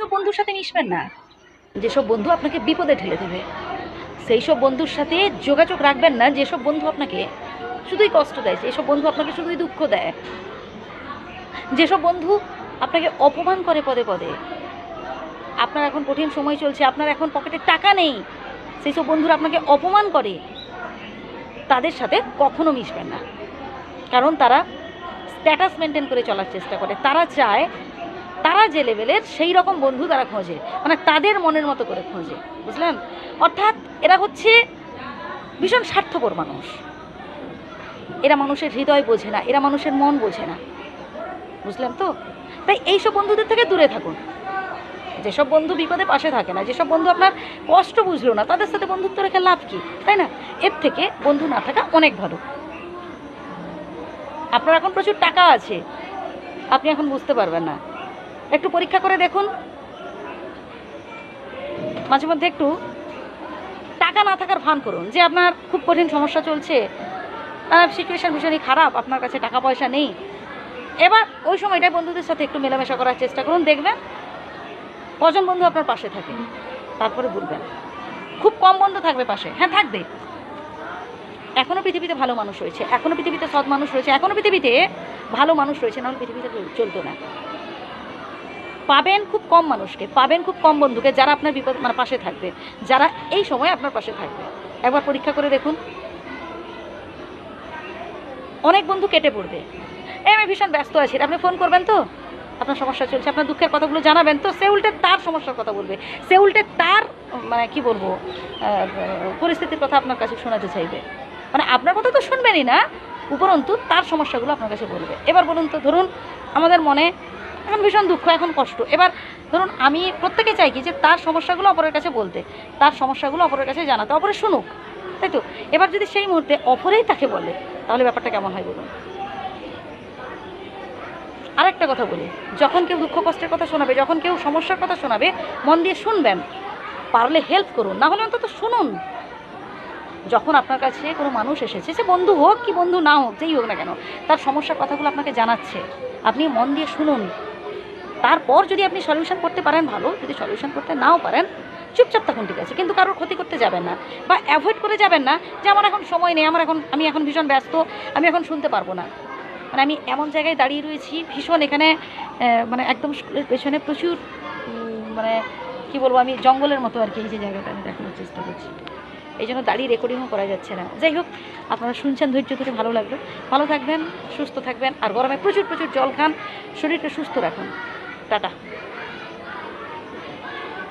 তো বন্ধুর সাথে মিশবেন না। যেসব বন্ধু আপনাকে বিপদে ঠেলে দেবে সেই সব বন্ধুর সাথে যোগাযোগ রাখবেন না, যেসব বন্ধু আপনাকে শুধুই কষ্ট দেয়, যেসব বন্ধু আপনাকে শুধুই দুঃখ দেয়। যেসব বন্ধু আপনাকে অপমান করে পদে পদে, আপনার এখন কঠিন সময় চলছে, আপনার এখন পকেটে টাকা নেই সেই সব বন্ধুরা আপনাকে অপমান করে, তাদের সাথে কখনো মিশবেন না। কারণ তারা স্ট্যাটাস মেনটেন করে চলার চেষ্টা করে, তারা চায় তারা যে লেভেলের সেই রকম বন্ধু তারা খোঁজে। মানে তাদের মনের মতো করে খোঁজে। বুঝলেন? অর্থাৎ এরা হচ্ছে ভীষণ স্বার্থপর মানুষ। এরা মানুষের হৃদয় বোঝে না, এরা মানুষের মন বোঝে না। বুঝলেন তো? তাই এইসব বন্ধুদের থেকে দূরে থাকুন। যেসব বন্ধু বিপদে পাশে থাকে না, যেসব বন্ধু আপনার কষ্ট বুঝলো না, তাদের সাথে বন্ধুত্ব রেখে লাভ কি? তাই না? এর থেকে বন্ধু না থাকা অনেক ভালো। আপনার এখন প্রচুর টাকা আছে। আপনি এখন বুঝতে পারবেন না। একটু পরীক্ষা করে দেখুন। মাঝে মধ্যে একটু টাকা না থাকার ভান করুন, যে আপনার খুব কঠিন সমস্যা চলছে। সিচুয়েশান ভীষণই খারাপ, আপনার কাছে টাকা পয়সা নেই। এবার ওই সময়টায় বন্ধুদের সাথে একটু মেলামেশা করার চেষ্টা করুন, দেখবেন কজন বন্ধু আপনার পাশে থাকে, তারপরে বলবেন। খুব কম বন্ধু থাকবে পাশে। হ্যাঁ থাকবে। এখনও পৃথিবীতে ভালো মানুষ রয়েছে এখনও পৃথিবীতে সৎ মানুষ রয়েছে এখনও পৃথিবীতে ভালো মানুষ রয়েছে, নাহলে পৃথিবীতে চলতো না। পাবেন খুব কম মানুষকে, পাবেন খুব কম বন্ধুকে যারা আপনার বিপদ মানে পাশে থাকবে, যারা এই সময় আপনার পাশে থাকবে। একবার পরীক্ষা করে দেখুন। অনেক বন্ধু কেটে পড়বে। এই আমি ভীষণ ব্যস্ত আছি, আপনি ফোন করবেন তো? আপনার সমস্যা চলছে, আপনার দুঃখের কথাগুলো জানাবেন তো? সে উল্টে তার সমস্যার কথা বলবে। সে উল্টে তার মানে কি বলব পরিস্থিতির কথা আপনার কাছে শোনাতে চাইবে। মানে আপনার কথা তো শুনবেনই না, উপরন্তু তার সমস্যাগুলো আপনার কাছে বলবে। এবার বলুন তো, ধরুন আমাদের মনে এখন ভীষণ দুঃখ, এখন কষ্ট। এবার ধরুন আমি প্রত্যেকে চাই কি যে তার সমস্যাগুলো অপরের কাছে বলতে, তার সমস্যাগুলো অপরের কাছে জানাতে অপরে শুনুক, তাই তো? এবার যদি সেই মুহূর্তে অপরেই তাকে বলে, তাহলে ব্যাপারটা কেমন হয় বলুন? আরেকটা কথা বলি, যখন কেউ দুঃখ, কষ্টের কথা শোনাবে, যখন কেউ সমস্যার কথা শোনাবে, মন দিয়ে শুনবেন, পারলে হেল্প করুন, না হলে অন্তত শুনুন। যখন আপনার কাছে কোনো মানুষ এসেছে, সে বন্ধু হোক কি বন্ধু না হোক, যেই হোক না কেন, তার সমস্যার কথাগুলো আপনাকে জানাচ্ছে, আপনি মন দিয়ে শুনুন। তারপর যদি আপনি সলিউশন করতে পারেন ভালো, যদি সলিউশন করতে নাও পারেন, চুপচাপ থাকুন, ঠিক আছে? কিন্তু কারোর ক্ষতি করতে যাবেন না বা অ্যাভয়েড করে যাবেন না যে আমার এখন সময় নেই, আমার এখন, আমি এখন ভীষণ ব্যস্ত, আমি এখন শুনতে পারব না। মানে আমি এমন জায়গায় দাঁড়িয়ে রয়েছি, ভীষণ এখানে মানে একদম স্কুলের পেছনে প্রচুর মানে কি বলব, আমি জঙ্গলের মতো আর কি এই যে জায়গাটা আমি দেখানোর চেষ্টা করছি। এই জন্য দাঁড়িয়ে রেকর্ডিংও করা যাচ্ছে না। যাই হোক, আপনারা শুনছেন, ধৈর্য ধরে ভালো লাগল। ভালো থাকবেন, সুস্থ থাকবেন, আর গরমে প্রচুর প্রচুর জল খান, শরীরকে সুস্থ রাখুন। টাটা।